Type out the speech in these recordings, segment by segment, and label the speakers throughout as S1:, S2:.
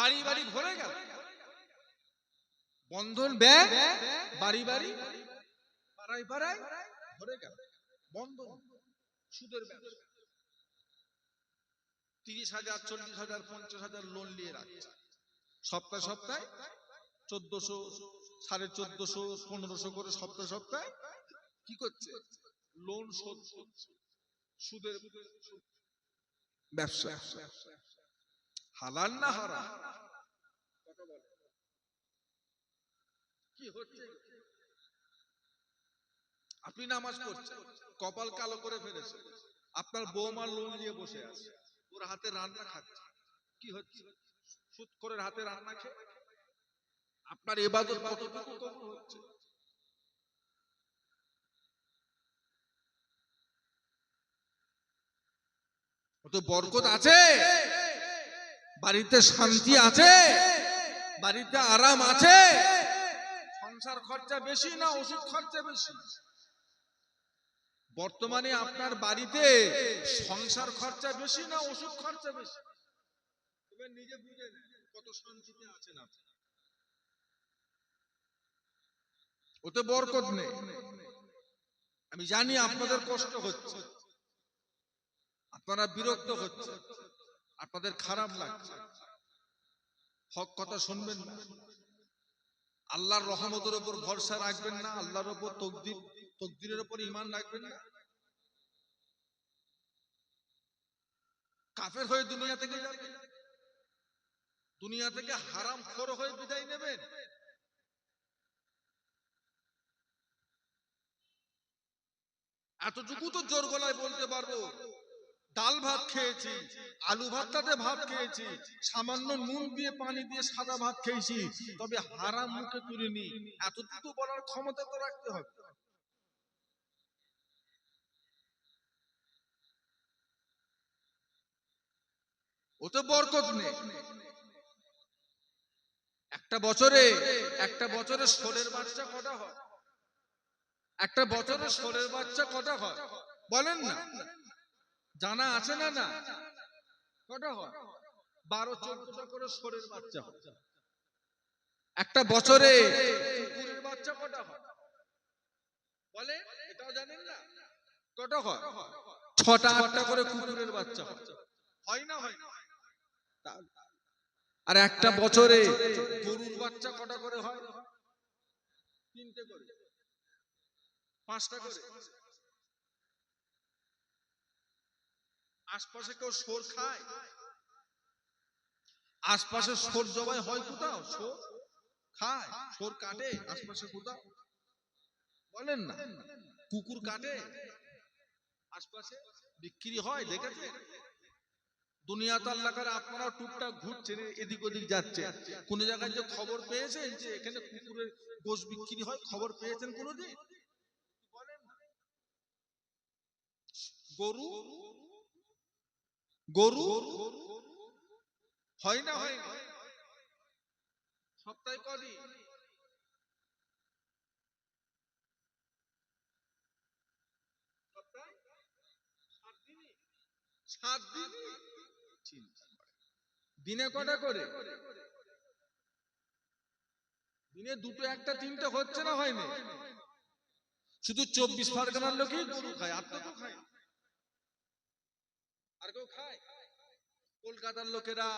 S1: বাড়ি বাড়ি ভরে গেল। বন্ধন ব্যাগ বাড়ি বাড়ি পাড়ায় পাড়ায় ভরে গেল। বন্ধন, সুদের ব্যবসা। তিরিশ হাজার, চল্লিশ হাজার, পঞ্চাশ হাজার লোন নিয়ে রাখছে। সপ্তাহে সপ্তাহে চোদ্দশো, সাড়ে চোদ্দশো, পনেরোশো করে সপ্তাহে সপ্তাহে কি করছে? লোন শোধ সুদের ব্যবসা। হালাল না হারাম? কি হচ্ছে? আপনি নামাজ পড়ছেন, কপাল কালো করে ফেলেছে আপনার বৌমা লোন নিয়ে বসে আছে, ওর হাতে রান্না খাচ্ছে। কি হচ্ছে? সুদ করে হাতে রান্না খেয়ে? আপনার এবাদত কতটুকু কবুল হচ্ছে? তো বরকত আছে? বাড়িতে শান্তি আছে? বাড়িতে আরাম আছে? সংসার খরচা বেশি না ওষুধ খরচা বেশি? বর্তমানে আপনার বাড়িতে সংসার খরচা বেশি না ওষুধ খরচা বেশি? এবার নিজে বুঝে কত শান্তিতে আছেন আপনি। ওতে বরকত নেই। আমি জানি আপনাদের কষ্ট হচ্ছে। আপনারা বিরক্ত হচ্ছে আপনাদের খারাপ লাগছে। হক কথা শুনবেন না। আল্লাহর রহমতের উপর ভরসা রাখবেন না, আল্লাহর উপর তকদির, তকদিরের উপর ইমান রাখবেন না। কাফের হয়ে দুনিয়া থেকে যাবেন দুনিয়া থেকে হারাম খোর হয়ে বিদায় নেবেন। এতটুকু তো জোর গলায় বলতে পারব। ডাল ভাত খেয়েছি, আলু ভাতটাতে ভাত খেয়েছি, সামান্য নুন দিয়ে পানি দিয়ে সাদা ভাত খেয়েছি, তবে হারাম মুখে তুলিনি, এতটুকু বলার ক্ষমতা তো রাখতে হবে। ওতে বরকত নেই। একটা বছরে একটা বছরে ষোলের বাচ্চা কটা হয়? একটা বছরে ষোলের বাচ্চা কটা হয়? বলেন না। জানা আছে না না? কটা হয়? বারো চোদ্দটা করে ষোলের বাচ্চা একটা বছরে বাচ্চা কটা হয়? বলে এটাও জানেন না? কটা হয়? ছটা, আটটা করে কুকুরের বাচ্চা হয়। না হয় আর একটা বছরে গরুর বাচ্চা কটা করে হয়? তিনটে করে। পাঁচটা করে। আশপাশে কেউ সোর খায়? আশপাশে সোর জবাই হয় কোথাও? সোর খায়? সোর কাটে আশপাশে কোথাও? বলেন না। কুকুর কাটে? আশপাশে বিক্রি হয় দেখেছে দুনিয়াতে আল্লাহ করে আপনারা টুকটাক ঘুরছেন, এদিক ওদিক যাচ্ছে কোন জায়গায় যে খবর পেয়েছেন যে এখানে কুকুরের গোশ বিক্রি হয়, খবর পেয়েছেন কোনোদিন। গরু গরু? হয় না হয় সপ্তাহে কদিন? সাত করে। দিনে কটা করে? দিনে দুটো, একটা, তিনটে হচ্ছে না হয়নি শুধু চব্বিশ পরগনার লোকই গরু খায়, আর তো খায়। আর কেউ খায়। কলকাতার লোকেরা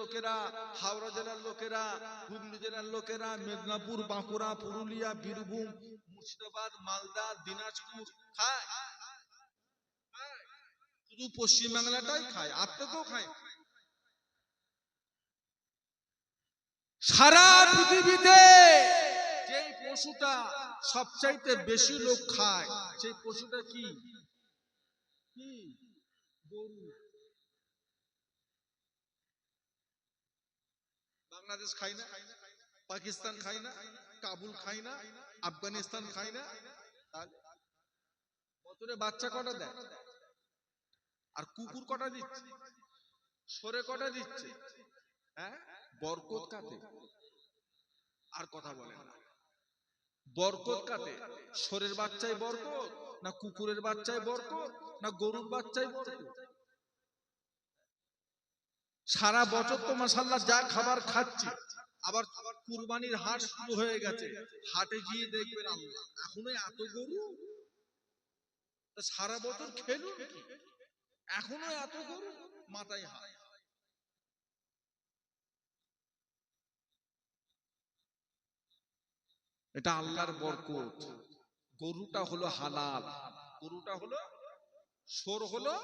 S1: লোকেরা, হাওড়া জেলার লোকেরা, হুগলি জেলার লোকেরা, মেদিনীপুর, বাঁকুড়া, পুরুলিয়া, বীরভূম, মুর্শিদাবাদ, মালদা, দিনাজপুর খায়। শুধু খায় খায় সারা পৃথিবীতে যেই পশুটা সবচাইতে বেশি লোক খায়, সেই পশুটা কি? কি? বাংলাদেশ খায় না, পাকিস্তান খায় না, কাবুল খায় না, আফগানিস্তান খায় না বছরে বাচ্চা কটা দেয়? আর কুকুর কটা দিচ্ছে? সরে কটা দিচ্ছে? হ্যাঁ? বরকত কাতে। আর কথা বলেন না। বরকত কাতে। সরের বাচ্চায় বরকত? না কুকুরের বাচ্চায় বরকত, না গরুর বাচ্চায় বরকত? সারা বছর তো মাসাল্লাহ যা খাবার খাচ্ছি, আবার কুরবানির হাট শুরু হয়ে গেছে। হাটে গিয়ে দেখবেন আল্লাহ, এখনও এত গরু? সারা বছর খেলুন কি? এখনও এত গরু? মাথায় হাত। এটা আল্লাহর বরকত। গরুটা হলো হালাল, গরুটা হলো সোর হলো,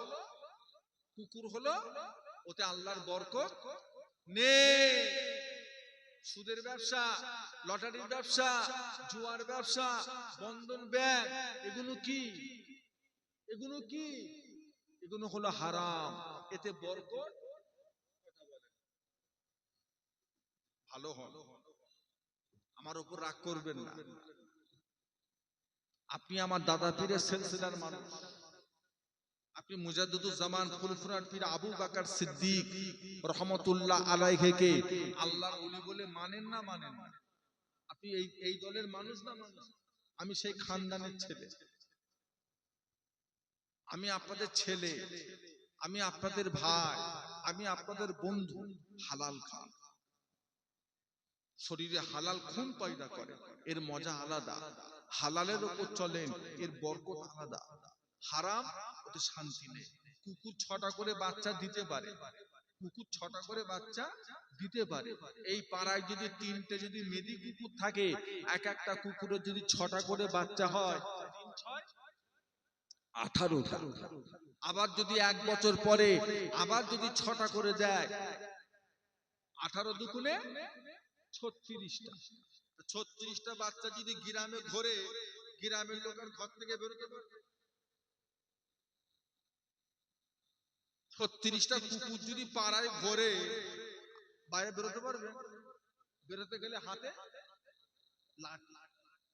S1: কুকুর হলো, ওতে আল্লাহর বরকত নেই। সুদের ব্যবসা, লটারির ব্যবসা, জুয়ার ব্যবসা, বন্ধন ব্যাংক এগুলো কি? এগুলো কি? এগুলো হলো হারাম, এতে বরকত ভালো হল আমার উপর রাগ করবেন না। আপনি আমার দাদা পীরের সিলসিলার মানুষ। আপনি মুজাদ্দুজ্জামান ফুলফুরান পীর আবু বাকার সিদ্দিক, রহমতুল্লাহ আলাইহিকে আল্লাহর ওলি বলে মানেন না মানেন? আপনি এই এই দলের মানুষ না মানুষ? আমি সেই খানদানের ছেলে। আমি আপনাদের ছেলে। আমি আপনাদের ভাই। আমি আপনাদের বন্ধু। হালাল খান। শরীরে হালাল খুন পয়দা করে। এর মজা আলাদা। হালালের উপর চলেন এর বরকত আলাদা। হারাম ওতে শান্তি নেই। কুকুর ছটা করে বাচ্চা দিতে পারে। কুকুর ছটা করে বাচ্চা দিতে পারে। এই পাড়ায় যদি তিনটে যদি মেদি কুকুর থাকে এক একটা কুকুরের যদি ছটা করে বাচ্চা হয় আঠারোটা আবার যদি এক বছর পরে আবার যদি ছটা করে দেয় আঠারো দুগুণে ছত্রিশটা। ছত্রিশটা বাচ্চা যদি গ্রামে ঘরে গ্রামের লোকের ঘর থেকে বেরোতে পারবে? ছত্রিশটা কুকুর যদি পাড়ায় ঘরে বাইরে বেরোতে পারবে? বেরোতে গেলে হাতে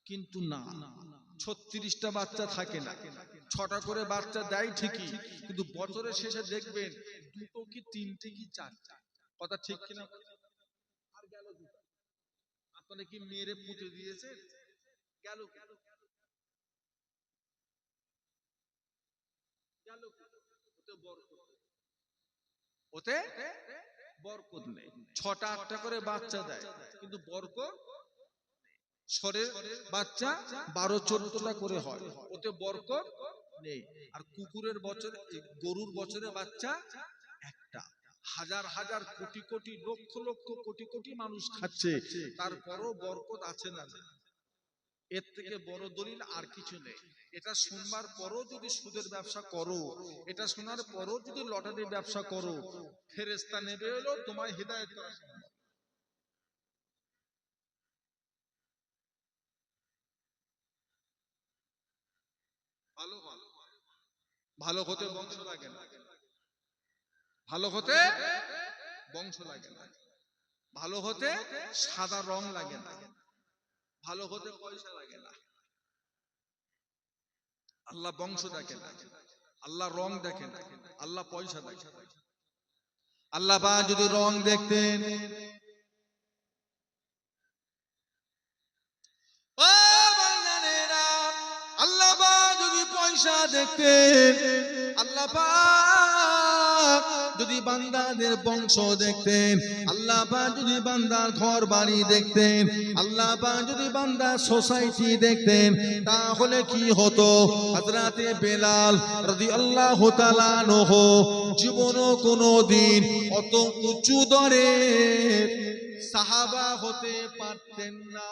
S1: কিন্তু না, ছত্রিশটা বাচ্চা থাকে না। ছটা করে বাচ্চা দেয় ঠিকই, কিন্তু বছরের শেষে দেখবেন দুটো কি তিনটে কি চারটা। কথা ঠিক কিনা। আপনারা কি মেরে পুঁতে দিয়েছে? গেল ওতে বরকত নেই। ছটা আটটা করে বাচ্চা দেয়, কিন্তু বরকত সরের বাচ্চা বারো চোদ্দটা করে হয়। ওতে বরকত নেই। আর কুকুরের বছরে, গরুর বছরে বাচ্চা হাজার হাজার কোটি কোটি, লক্ষ লক্ষ কোটি কোটি মানুষ খাচ্ছে তারপরও বরকত আছে না এর থেকে বড় দলিল আর কিছু নেই। এটা শুনবার পরও যদি সুদের ব্যবসা করো, এটা শোনার পরও যদি লটারির ব্যবসা করো ফেরেস্তা নেবে এলো তোমায় হৃদায়ত করা। ভালো ভালো। ভালো হতে বংশ লাগে না। হতে বংশ লাগে না। ভালো হতে সাদা রং লাগে না। ভালো হতে পয়সা লাগে না। আল্লাহ বংশ দেখে না। আল্লাহ রং দেখে না। আল্লাহ পয়সা দেখে আল্লাহ বা যদি রং দেখতেন। আল্লাহ বা যদি পয়সা দেখতেন। আল্লাহ পাক যদি বান্দাদের বংশ দেখতেন, আল্লাহ যদি বান্দার ঘর বাড়ি দেখতেন, আল্লাহ যদি বান্দার সোসাইটি দেখতেন, তাহলে কি হতো? হযরতে বেলাল রাদিয়াল্লাহু তাআলা আনহু জীবনও কোনো দিন অত উঁচু দরে সাহাবা হতে পারতেন না।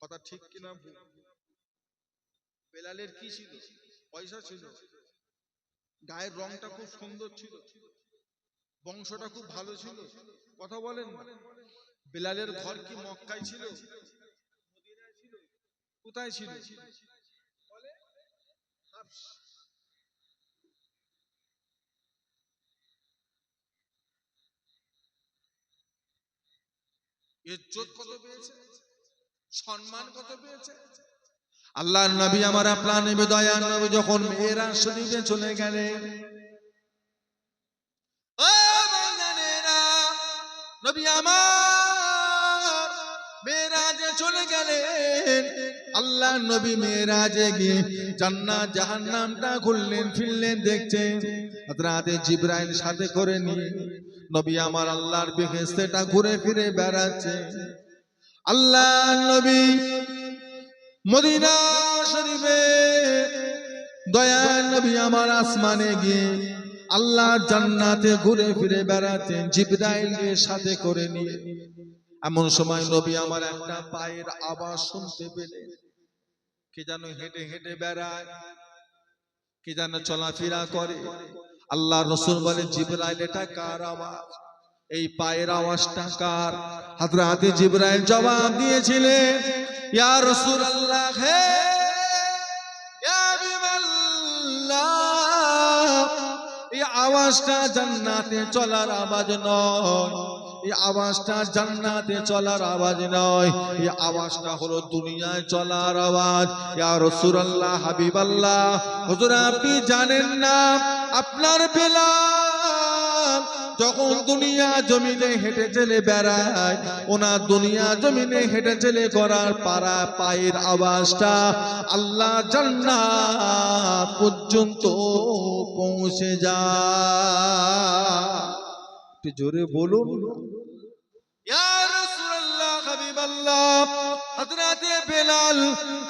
S1: কথা ঠিক কিনা বেলালের কি ছিল? পয়সা ছিল? গায়ের রংটা খুব সুন্দর ছিল। বংশটা খুব ভালো ছিল। কথা বলেন বেলালের ঘর কি মক্কায় ছিল? কোথায় ছিল। ইজ্জত কত পেয়েছে? সম্মান কত পেয়েছে? আল্লাহর নবী আমার আপনার নবী দয়া নবী যখন মেয়েরা শরীফে চলে বান্দানেরা, নবী আমার মেয়েরাজে
S2: চলে গেলেন আল্লাহ নবী মেয়েরাজে গিয়ে জান্নাত জাহান্নামটা খুললেন ফিরলেন দেখছেন রাতে জিব্রাইল সাথে করে নিয়ে নবী আমার আল্লাহর বেহেস্তেটা ঘুরে ফিরে বেড়াচ্ছে। আল্লাহ নবী মদিনা শরীফে দয়া নবী আমার আসমানে গিয়ে আল্লাহ জান্নাতে ঘুরে ফিরে বেড়াতেন, জিব্রাইলকে সাথে করে নিয়ে। এমন সময় নবী আমার একটা পায়ের আওয়াজ শুনতে পেলেন। কে যেন হেঁটে হেঁটে বেড়ায়, কে যেন চলাফেরা করে। আল্লাহ রসুল বলে, জিব্রাইল, এটা কার আওয়াজ? এই পায়ের আওয়াজটা কার? হাজরাতে জিব্রাইল জবাব দিয়েছিলেন আওয়াজটা জান্নাতে চলার আওয়াজ নয়। এই আওয়াজটা জান্নাতে চলার আওয়াজ নয়। এই আওয়াজটা হলো দুনিয়ায় চলার আওয়াজ। ইয়া রাসূলুল্লাহ, হাবিবাল্লাহ, হুজুর আপনি জানেন না, আপনার বেলাল যখন দুনিয়া জমিনে হেঁটে চলে বেড়ায়, ওনার দুনিয়া জমিনে হেঁটে চলে করার পাড়া পায়ের আওয়াজটা আল্লাহ জান্নাত পর্যন্ত পৌঁছে যায়। একটু জোরে বলুন। ইয়া বেলাল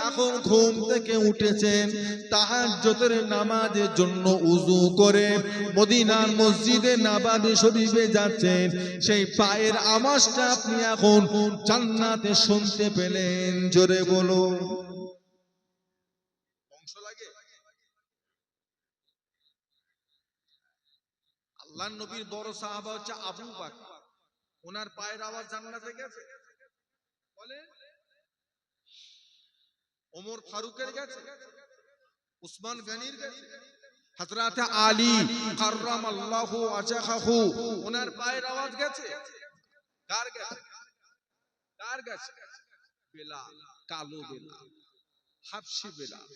S2: এখন ঘুম থেকে উঠেছেন, তাহাজ্জুদের নামাজের জন্য উযু করে মদিনার মসজিদে নববী শরীফে যাচ্ছেন। সেই পায়ের আওয়াজটা আপনি এখন জান্নাতে শুনতে পেলেন, জোরে বলুন। আল্লাহ নবীর বড় সাহাবা হচ্ছে আবু বাকর। ওনার পায়ের আওয়াজ জান্নাতে গেছে? বলে ওমর ফারুকের গেছে উসমান গনির গেছে হযরতে আলী কাররামাল্লাহু ওয়াজহাহু ওনার পায়ের আওয়াজ গেছে। কার গেছে কার গেছে বেলাল কালো বেলাল হাফসি বেলাল।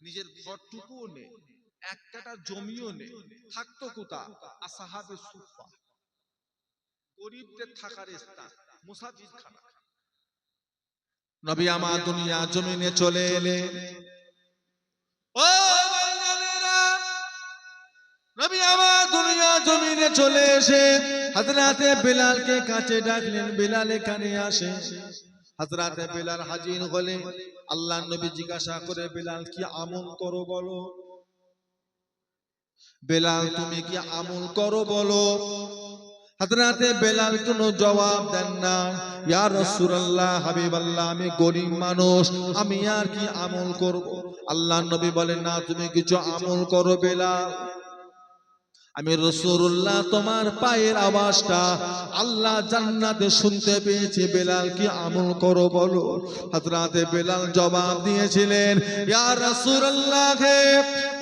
S2: নিজের ঘরটুকুও নেই এক কাটা জমিও নেই থাকতো কোথা আসাহাবে সুফা। গরিবদের থাকার স্থান মুসাফির খানা নবী আমার দুনিয়া জমিনে চলে এলে। কাছে আসে। হাজরাতে বেলাল হাজির হলে আল্লাহ জিজ্ঞাসা করে কি আমল করো বলো? বেলাল, তুমি কি আমল করো বলো? হাজরাতে বেলাল কোনো জবাব দেন না। ইয়া রাসূলুল্লাহ হাবিবাল্লাহ আমি গরিব মানুষ আমি আর কি আমল করব? আল্লাহ নবী বলেন না তুমি কিছু আমল করো বেলাল। আমি রসুল্লাহ তোমার পায়ের আওয়াজটা আল্লাহ জান্নাতে শুনতে পেয়েছি। বেলাল কি আমল করো বলো? হাজরাতে বেলাল জবাব দিয়েছিলেন ইয়া রাসূলুল্লাহ হে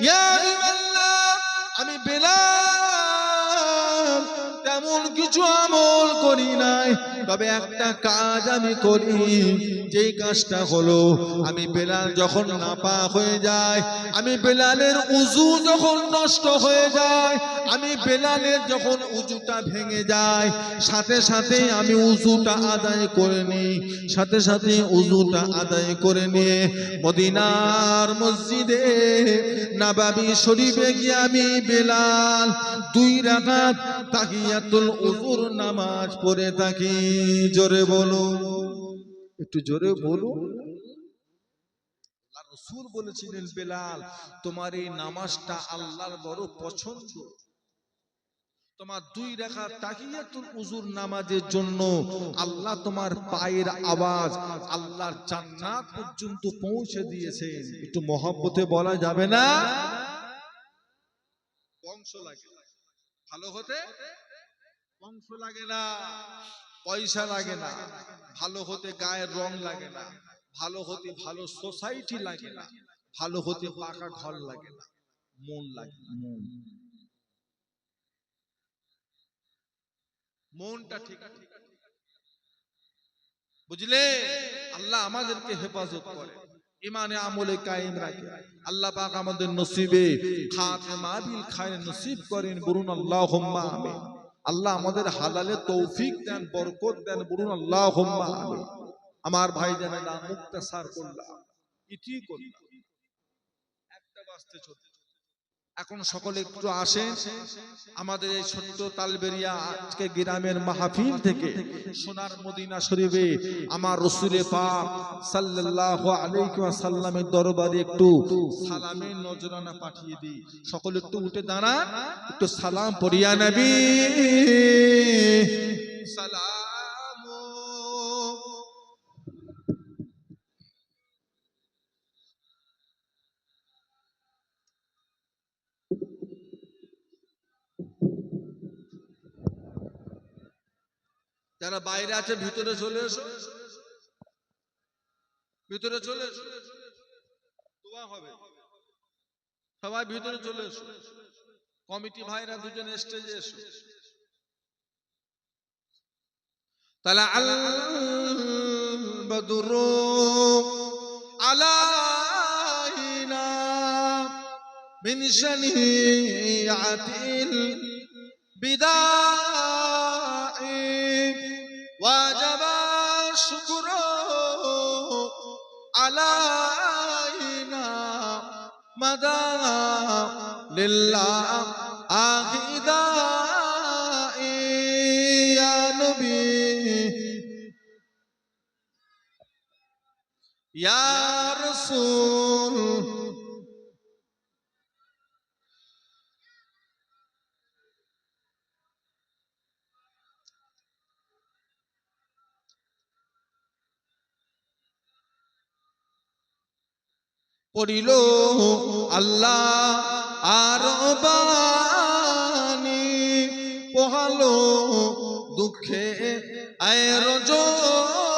S2: হাবিবাল্লাহ, আমি বেলাল কিছু আমল করি নাই। তবে একটা কাজ আমি করি। যেই কাজটা হলো, আমি বেলাল যখন নাপা হয়ে যায়, আমি বেলালের উজু যখন নষ্ট হয়ে যায়, আমি বেলালের যখন উজুটা ভেঙে যায়, সাথে সাথে আমি উজুটা আদায় করে নিই। সাথে সাথে উজুটা আদায় করে নিয়ে মদিনার মসজিদে নাবাবি শরীফে গিয়ে আমি বেলাল দুই রাকাত তাহিয়াতুল উজুর নামাজ পড়ে থাকি। জোরে বলুন একটু জোরে আল্লাহ রসুল বলেছিলেন বেলাল তোমার এই নামাজটা আল্লাহর বড় পছন্দ। তোমার দুই রেখা তাহিয়াতুল উজুর নামাজের জন্য আল্লাহ তোমার পায়ের আওয়াজ আল্লাহর জান্নাত পর্যন্ত পৌঁছে দিয়েছেন। একটু মহব্বতে বলা যাবে না? বংশ লাগে। ভালো হতে বংশ লাগে না পয়সা লাগে না ভালো হতে গায়ের রং লাগে না ভালো হতে ভালো সোসাইটি লাগে না ভালো হতে পাকা ঘর লাগে না মন লাগে মন। মনটা ঠিক বুঝলে? আল্লাহ আমাদেরকে হেফাজত করে। ইমানে আমলে কায়েম রাখে। আল্লাহ পাক আমাদের নসিবে খাতেমা বিল খায় নসিব করেন। বলুন আল্লাহুম্মা আমিন। আল্লাহ আমাদের হালালে তৌফিক দেন, বরকত দেন, বলুন আল্লাহ আমার ভাই জানে না মুক্তাসার করলাম। ইটি করলাম। একটা বাঁচতে চলতে এখন সকলে একটু আসেন আমাদের এই ছোট্ট তালবেরিয়া আজকে গ্রামের মাহফিল থেকে সোনার মদিনা শরীফে আমার রসুলে পাক সাল্লাল্লাহু আলাইহি ওয়াসাল্লামের দরবারে একটু সালামের নজরানা পাঠিয়ে দিই। সকলে একটু উঠে দাঁড়ান, একটু সালাম পড়িয়া নবী! যারা বাইরে আছে ভিতরে চলে এসো ভিতরে চলে এসো দোয়া হবে সবাই ভিতরে চলে এসো কমিটি ভাইরা দুজন স্টেজে এসো তাহলে আল বদরু আলাইনা من شنيعة البداع علينا مدى لله آخداء يا نبي يا رسول পড়িল আল্লাহ আর বানি পোহালো দুঃখে আয় রজনী।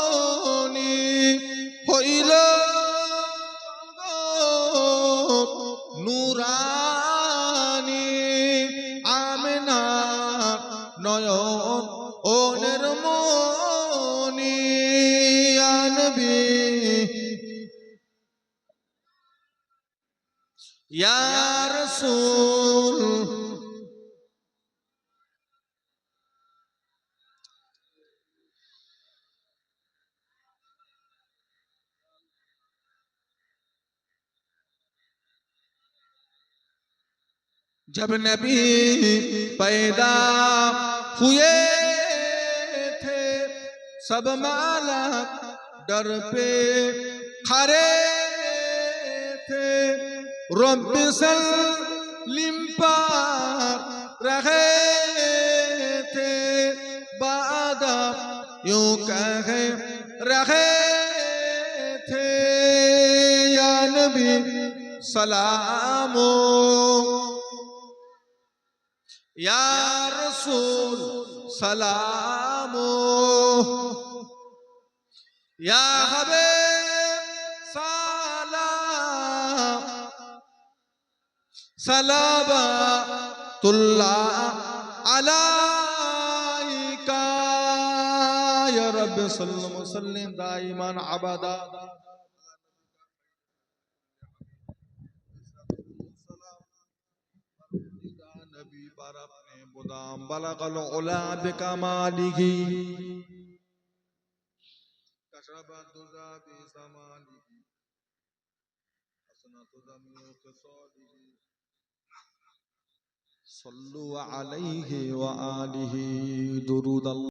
S2: जब नबी पैदा हुए थे सब माला डर पे खरे رب سلم پار رہے تھے بعد یوں کہے رہے تھے یا نبی سلام یا رسول سلام یا حبیب সালাবা তুল্লাহ আলাইকা ইয়া রাব্বি সাল্লাম সাল্লিম দাইমান আবাদা مدام بلغ العلا بکماله کشرب الدزا بزماله حسنت زمی خصاله صلوا عليه وآله. درود الله.